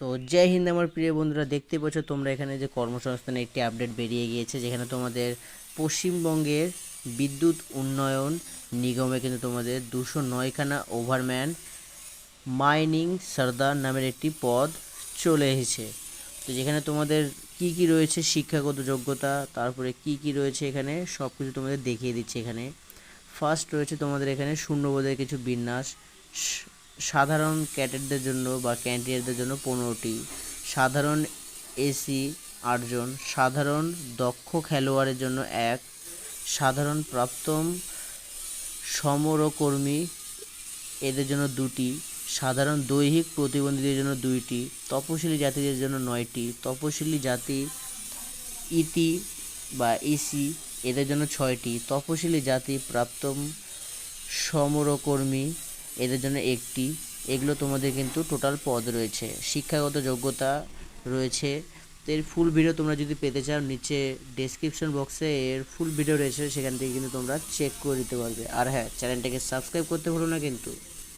তো জয় হিন্দ আমার প্রিয় বন্ধুরা, দেখতে পাচ্ছ তোমরা এখানে যে কর্মসংস্থানের একটি আপডেট বেরিয়ে গিয়েছে, যেখানে তোমাদের পশ্চিমবঙ্গের বিদ্যুৎ উন্নয়ন নিগমে কিন্তু তোমাদের দুশো নয়খানা ওভারম্যান মাইনিং সর্দার নামের একটি পদ চলে এসেছে। তো যেখানে তোমাদের কি কি রয়েছে, শিক্ষাগত যোগ্যতা, তারপরে কি কি রয়েছে এখানে সব কিছু তোমাদের দেখিয়ে দিচ্ছে এখানে। ফার্স্ট রয়েছে তোমাদের এখানে শূন্যবোধের কিছু বিন্যাস সাধারণ ক্যাডেটদের জন্য বা ক্যান্ডিডেটদের জন্য পনেরোটি। সাধারণ এসি আটজন, সাধারণ দক্ষ খেলোয়াড়ের জন্য এক, সাধারণ প্রাপ্তম সমরকর্মী এদের জন্য দুটি, সাধারণ দৈহিক প্রতিবন্ধীদের জন্য দুইটি, তপশিলি জাতিদের জন্য নয়টি, তপশিলি জাতি ইতি বা ইসি এদের জন্য ছয়টি, তপশিলি জাতি প্রাপ্তম সমরকর্মী এদের জন্য একটি। এগুলো তোমাদের কিন্তু টোটাল পদ রয়েছে। শিক্ষাগত যোগ্যতা রয়েছে। এর ফুল ভিডিও তোমরা যদি পেতে চাও, নিচে ডেসক্রিপশন বক্সে এর ফুল ভিডিও রয়েছে, সেখান থেকে কিন্তু তোমরা চেক করে দিতে পারবে। আর হ্যাঁ চ্যানেলটাকে সাবস্ক্রাইব করতে ভুলো না কিন্তু।